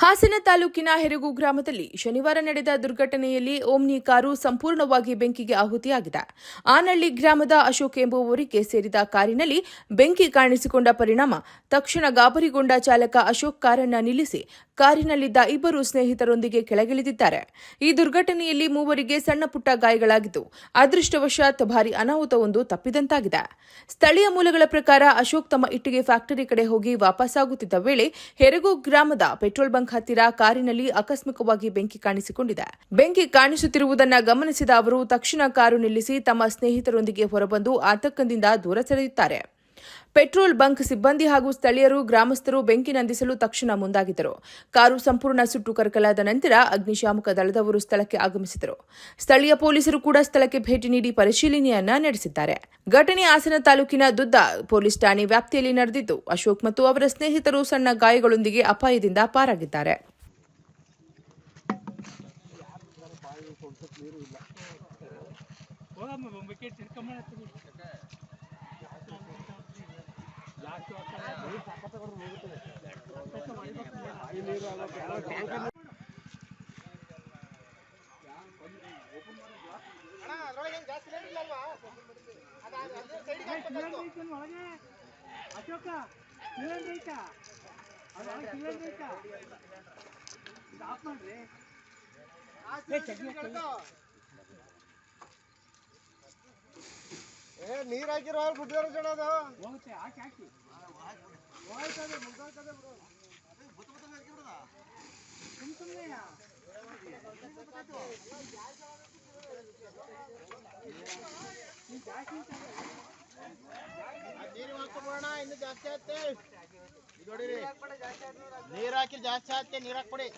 ಹಾಸನ ತಾಲೂಕಿನ ಹೆರಗು ಗ್ರಾಮದಲ್ಲಿ ಶನಿವಾರ ನಡೆದ ದುರ್ಘಟನೆಯಲ್ಲಿ ಓಮ್ನಿ ಕಾರು ಸಂಪೂರ್ಣವಾಗಿ ಬೆಂಕಿಗೆ ಆಹುತಿಯಾಗಿದೆ. ಆನಳ್ಳಿ ಗ್ರಾಮದ ಅಶೋಕ್ ಎಂಬುವವರಿಗೆ ಸೇರಿದ ಕಾರಿನಲ್ಲಿ ಬೆಂಕಿ ಕಾಣಿಸಿಕೊಂಡ ಪರಿಣಾಮ, ತಕ್ಷಣ ಗಾಬರಿಗೊಂಡ ಚಾಲಕ ಅಶೋಕ್ ಕಾರನ್ನ ನಿಲ್ಲಿಸಿ ಕಾರಿನಲ್ಲಿದ್ದ ಇಬ್ಬರು ಸ್ನೇಹಿತರೊಂದಿಗೆ ಕೆಳಗಿಳಿದಿದ್ದಾರೆ. ಈ ದುರ್ಘಟನೆಯಲ್ಲಿ ಮೂವರಿಗೆ ಸಣ್ಣ ಪುಟ್ಟ ಗಾಯಗಳಾಗಿದ್ದು, ಅದೃಷ್ಟವಶಾತ್ ಭಾರಿ ಅನಾಹುತವೊಂದು ತಪ್ಪಿದಂತಾಗಿದೆ. ಸ್ಥಳೀಯ ಮೂಲಗಳ ಪ್ರಕಾರ ಅಶೋಕ್ ತಮ್ಮ ಇಟ್ಟಿಗೆ ಫ್ಯಾಕ್ಟರಿ ಕಡೆ ಹೋಗಿ ವಾಪಸ್ಸಾಗುತ್ತಿದ್ದ ವೇಳೆ ಹೆರಗು ಗ್ರಾಮದ ಪೆಟ್ರೋಲ್ ಬಂಕ್ ಹತ್ತಿರ ಕಾರಿನಲ್ಲಿ ಆಕಸ್ಮಿಕವಾಗಿ ಬೆಂಕಿ ಕಾಣಿಸಿಕೊಂಡಿದೆ. ಬೆಂಕಿ ಕಾಣಿಸುತ್ತಿರುವುದನ್ನ ಗಮನಿಸಿದ ಅವರು, ತಕ್ಷಣ ಕಾರು ನಿಲ್ಲಿಸಿ ತಮ್ಮ ಸ್ನೇಹಿತರೊಂದಿಗೆ ಹೊರಬಂದು ಆತಂಕದಿಂದ ದೂರ ಸರಿಯುತ್ತಾರೆ. ಪೆಟ್ರೋಲ್ ಬಂಕ್ ಸಿಬ್ಬಂದಿ ಹಾಗೂ ಸ್ಥಳೀಯರು ಗ್ರಾಮಸ್ಥರು ಬೆಂಕಿ ನಂದಿಸಲು ತಕ್ಷಣ ಮುಂದಾಗಿದ್ದರು. ಕಾರು ಸಂಪೂರ್ಣ ಸುಟ್ಟು ಕರಕಲಾದ ನಂತರ ಅಗ್ನಿಶಾಮಕ ದಳದವರು ಸ್ಥಳಕ್ಕೆ ಆಗಮಿಸಿದರು. ಸ್ಥಳೀಯ ಪೊಲೀಸರು ಕೂಡ ಸ್ಥಳಕ್ಕೆ ಭೇಟಿ ನೀಡಿ ಪರಿಶೀಲನೆಯನ್ನ ನಡೆಸಿದ್ದಾರೆ. ಘಟನೆ ಹಾಸನ ತಾಲೂಕಿನ ದುದ್ದ ಪೊಲೀಸ್ ಠಾಣೆ ವ್ಯಾಪ್ತಿಯಲ್ಲಿ ನಡೆದಿದ್ದು, ಅಶೋಕ್ ಮತ್ತು ಅವರ ಸ್ನೇಹಿತರು ಸಣ್ಣ ಗಾಯಗಳೊಂದಿಗೆ ಅಪಾಯದಿಂದ ಪಾರಾಗಿದ್ದಾರೆ. ಅಶೋಕ ಸಿಲಿಂಡರ್ ಐತಾ ಅದ್ರೊಳಗೆ ಸಿಲಿಂಡರ್ ಐತಾ ಇದು ಆಫ್ ಮಾಡ್ರಿ ಏ ನೀರ್ ಹಾಕಿರೋ ಬಿಟ್ಟಿರೋ ಜನ ಅದು ಹೋಗುತ್ತೆ ಹಾಕಿ ಹಾಕಿ ಇನ್ನು ಜಾಸ್ತಿ ಆಯ್ತೆ ಇದು ಹೊಡೀರಿ ನೀರ್ ಹಾಕಿ ಜಾಸ್ತಿ ನೀರ ನೀರ್ ಹಾಕ್ಬಿಡಿ.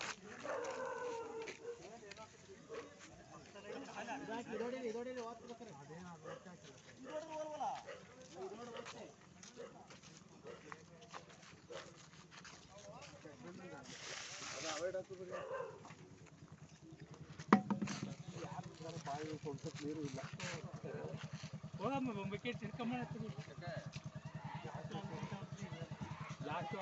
ಹೋಗಮ್ಮ ವಿಕೆಟ್ ತಿರ್ಕೊಂಬ ಲಾಸ್ಟ್